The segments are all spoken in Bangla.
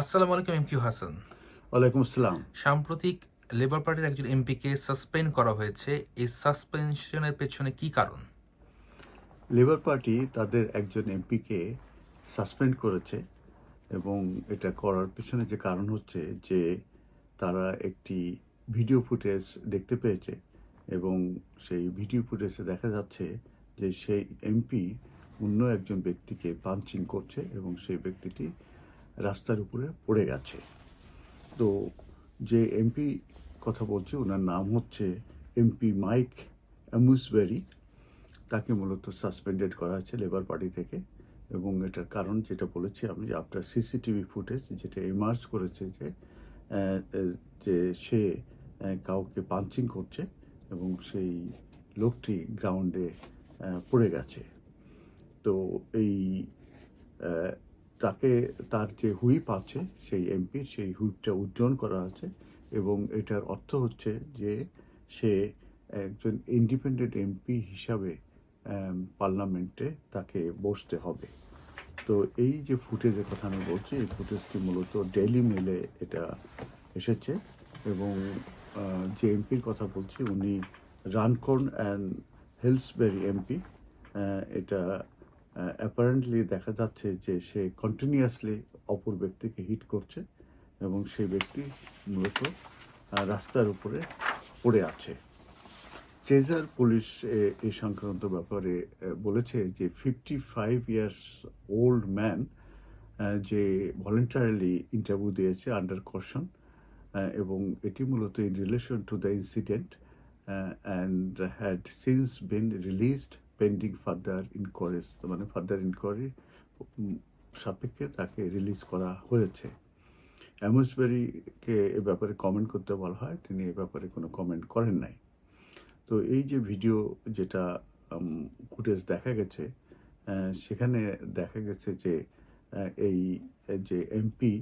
আসসালামু আলাইকুম এম কিউ হাসান। ওয়ালাইকুম আসসালাম। সাম্প্রতিক লেবার পার্টির একজন এমপিকে সাসপেন্ড করা হয়েছে। এই সাসপেনশনের পেছনে কি কারণ? লেবার পার্টি তাদের একজন এমপিকে সাসপেন্ড করেছে এবং এটা করার পিছনে যে কারণ হচ্ছে যে তারা একটি ভিডিও ফুটেজ দেখতে পেয়েছে এবং সেই ভিডিও ফুটেজে দেখা যাচ্ছে যে সেই এমপি অন্য একজন ব্যক্তিকে পাঞ্চিং করছে এবং সেই ব্যক্তিটি রাস্তার উপরে পড়ে গেছে। তো যে এমপি কথা বলছি, ওনার নাম হচ্ছে এমপি মাইক অ্যামুসবেরি। তাকে মূলত সাসপেন্ডেড করা হয়েছে লেবার পার্টি থেকে এবং এটার কারণ যেটা বলেছি আমি আফটার সিসিটিভি ফুটেজ যেটা এমার্জ করেছে যে যে সে কাউকে পাঞ্চিং করছে এবং সেই লোকটি গ্রাউন্ডে পড়ে গেছে। তো এই তাকে, তার যে হুইপ আছে, সেই এমপি, সেই হুইপটা উজ্জ্বল করা আছে এবং এটার অর্থ হচ্ছে যে সে একজন ইন্ডিপেন্ডেন্ট এমপি হিসাবে পার্লামেন্টে তাকে বসতে হবে। তো এই যে ফুটেজের কথা আমি বলছি, এই ফুটেজটি মূলত ডেইলি মেলে এটা এসেছে এবং যে এমপির কথা বলছি, উনি রানকর্ন অ্যান্ড হেলসবেরি এমপি এটা অ্যাপারেন্টলি দেখা যাচ্ছে যে সে কন্টিনিউয়াসলি অপর ব্যক্তিকে হিট করছে এবং সেই ব্যক্তি মূলত রাস্তার উপরে পড়ে আছে। চেজার পুলিশ এই সংক্রান্ত ব্যাপারে বলেছে যে fifty five years old man যে ভলেন্টারিলি ইন্টারভিউ দিয়েছে আন্ডার কশন এবং এটি মূলত in relation to the incident and had since been released pending further inquiries মানে ফার্দার ইনকোয়ারি সাপেক্ষে তাকে রিলিজ করা হয়েছে। অ্যামসবেরিকে এ ব্যাপারে কমেন্ট করতে বলা হয় তিনি এ ব্যাপারে কোনো কমেন্ট করেন নাই। তো এই যে ভিডিও যেটা ফুটেজ দেখা গেছে সেখানে দেখা গেছে যে এই যে এমপি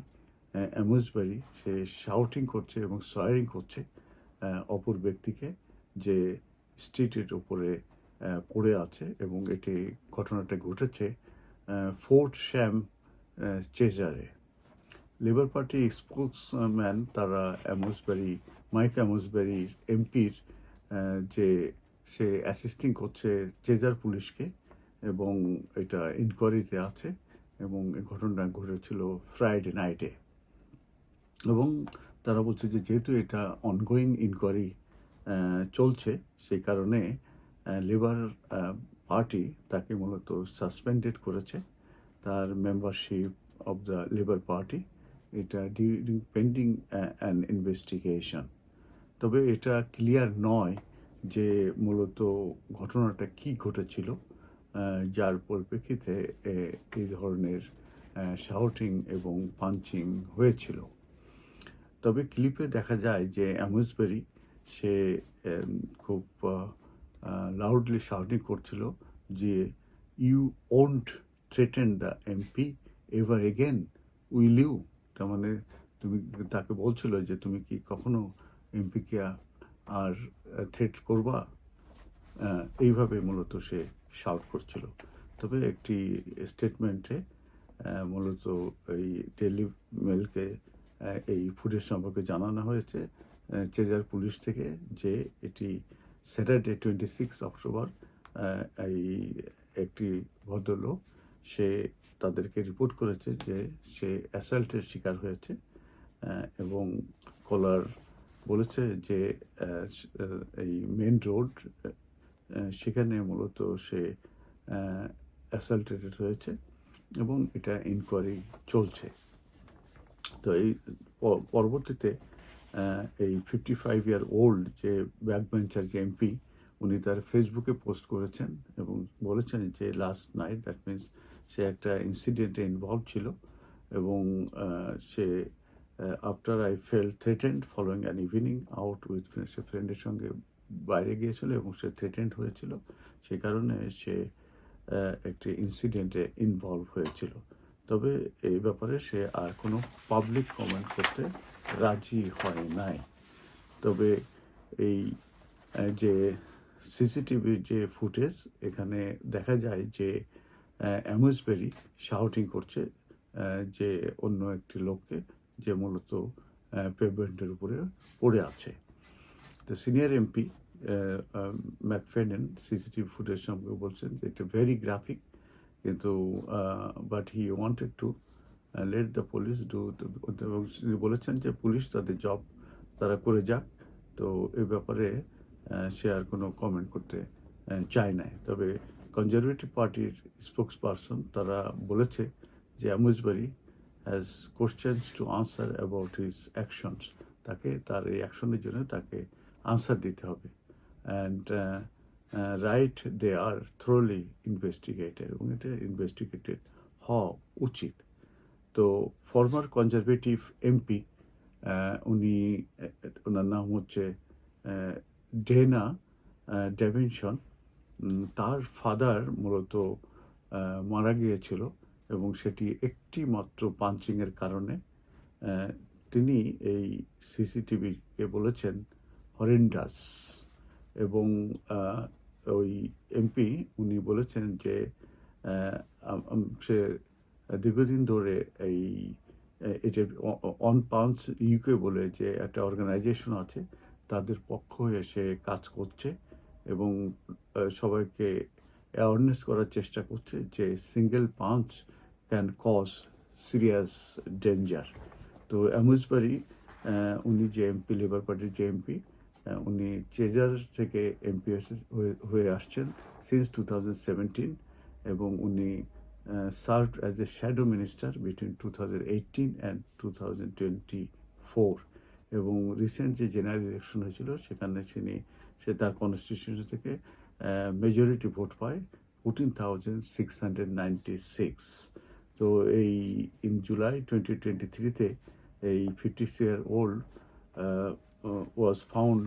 অ্যামসবারি সে শাউটিং করছে এবং সয়ারিং করছে অপর ব্যক্তিকে যে স্ট্রিটের আহ, পড়ে আছে এবং এটি ঘটনাটা ঘটেছে ফোর্ট শ্যাম চেজারে। লেবার পার্টি স্পোক্সম্যান তারা অ্যামসবেরি, মাইক অ্যামসবেরি এমপির যে সে অ্যাসিস্টিং করছে চেজার পুলিশকে এবং এটা ইনকোয়ারিতে আছে এবং এই ঘটনাটা ঘটেছিল ফ্রাইডে নাইটে এবং তারা বলছে যে যেহেতু এটা অনগোয়িং ইনকোয়ারি চলছে, সেই কারণে লেবার পার্টি তাকে মূলত সাসপেন্ডেড করেছে। তার membership of the Labour Party এটা ডিউরিং পেন্ডিং অ্যান ইনভেস্টিগেশন তবে এটা ক্লিয়ার নয় যে মূলত ঘটনাটা কি ঘটেছিল যার পরিপ্রেক্ষিতে এই ধরনের শাউটিং এবং পাঞ্চিং হয়েছিল। তবে ক্লিপে দেখা যায় যে অ্যামুসবেরি সে খুব লাউডলি শাউটিং করছিল যে you won't threaten the MP ever again will you তার মানে তুমি তাকে বলছিল যে, তুমি কি কখনো এমপিকে আর থ্রেট করবা? এইভাবে মূলত সে শাউট করছিল। তবে একটি স্টেটমেন্টে মূলত এই ডেলি মেলকে এই ফুটেজ সম্পর্কে জানানো হয়েছে চেজার পুলিশ থেকে যে, এটি স্যাটারডে টোয়েন্টি সিক্স অক্টোবর এই একটি ভদ্রলোক, সে তাদেরকে রিপোর্ট করেছে যে সে অ্যাসাল্টের শিকার হয়েছে এবং কলার বলেছে যে এই মেন রোড সেখানে মূলত সে অ্যাসাল্টেড হয়েছে এবং এটা ইনকোয়ারি চলছে। তো এই পরবর্তীতে এই ফিফটি ফাইভ ইয়ার ওল্ড যে ব্যাক বেঞ্চার যে এমপি উনি তার ফেসবুকে পোস্ট করেছেন এবং বলেছেন যে লাস্ট নাইট দ্যাট মিনস সে একটা ইনসিডেন্টে ইনভলভ ছিল এবং সে after I fell threatened following an evening out with সে ফ্রেন্ডের সঙ্গে বাইরে গিয়েছিল এবং সে থ্রেটেন্ড হয়েছিল। সে কারণে সে একটি ইনসিডেন্টে ইনভলভ হয়েছিল। তবে এই ব্যাপারে সে আর কোনো পাবলিক কমেন্ট করতে রাজি হয় নাই। তবে এই যে সিসিটিভির যে ফুটেজ এখানে দেখা যায় যে অ্যামুসবেরি শাউটিং করছে যে অন্য একটি লোককে যে মূলত পেভমেন্টের উপরে পড়ে আছে। তো senior MP McFadden CCTV footage সম্পর্কে বলছেন যে, এটা ভেরি গ্রাফিক কিন্তু but he wanted to let the police do বলেছেন যে পুলিশ তাদের জব তারা করে যাক। তো এই ব্যাপারে সে আর কোনো কমেন্ট করতে চায় নাই। তবে কনজারভেটিভ পার্টির স্পোক্স পারসন তারা বলেছে যে Amesbury has questions to answer about his actions তাকে, তার এই অ্যাকশনের জন্য তাকে আনসার দিতে হবে। And right they are thoroughly investigated এবং এটা ইনভেস্টিগেটেড হওয়া উচিত। তো ফর্মার কনজারভেটিভ এমপি উনি ওনার নাম হচ্ছে ডেনা ডেভিনসন তার ফাদার মূলত মারা গিয়েছিল এবং সেটি একটি মাত্র পাঞ্চিংয়ের কারণে তিনি এই সিসিটিভিকে বলেছেন হরেন্ডাস এবং এমপি উনি বলেছেন যে সে দীর্ঘদিন ধরে এই এই যে অন পাউন্স ইউকে বলে যে একটা অর্গানাইজেশন আছে, তাদের পক্ষ হয়ে সে কাজ করছে এবং সবাইকে অ্যাওয়ারনেস করার চেষ্টা করছে যে single punch can cause serious danger তো অ্যামুজবারি উনি যে এমপি লেবার পার্টির যে এমপি উনি চেজার থেকে এমপিএস হয়ে আসছেন সিন্স টু এবং উনি serve as a shadow minister between two thousand eighteen and two thousand twenty four এবং রিসেন্ট যে জেনারেল ইলেকশন হয়েছিল সেখানে তিনি, সে তার কনস্টিটিউশন থেকে মেজরিটি ভোট পায় fourteen thousand six hundred ninety six তো এই ইন জুলাই টোয়েন্টি টোয়েন্টি থ্রিতে এই fifty year old Was found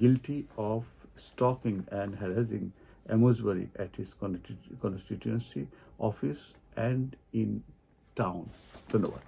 guilty of stalking and harassing Amosbury at his constitu- constituency office and in town. ধন্যবাদ